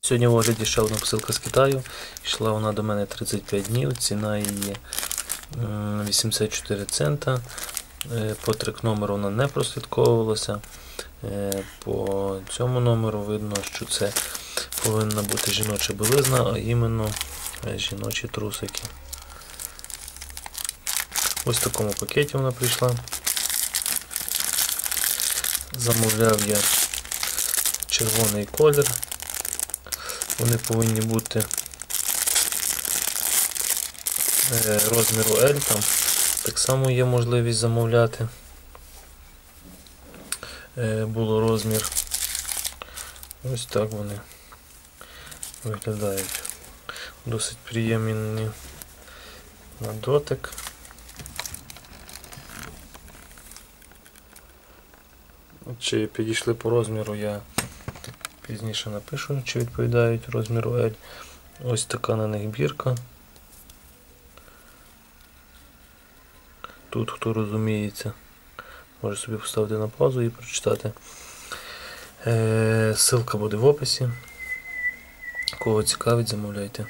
Сьогодні в огляді ще одна посилка з Китаю. Йшла вона до мене 35 днів, ціна її 84 цента. Е, По трек номеру вона не прослідковувалася. Е, По цьому номеру видно, що це повинна бути жіноча білизна, а іменно е, жіночі трусики. Ось в такому пакеті вона прийшла. Замовляв я червоний колір. Вони повинні бути е, розміру L, там так само є можливість замовляти. Е, Було розмір. Ось так вони виглядають. Досить приємні на дотик. Чи підійшли по розміру, я пізніше напишу, чи відповідають розміру L. Ось така на них бірка. Тут, хто розуміється, може собі поставити на паузу і прочитати. Е, Ссылка буде в описі. Кого цікавить, замовляйте.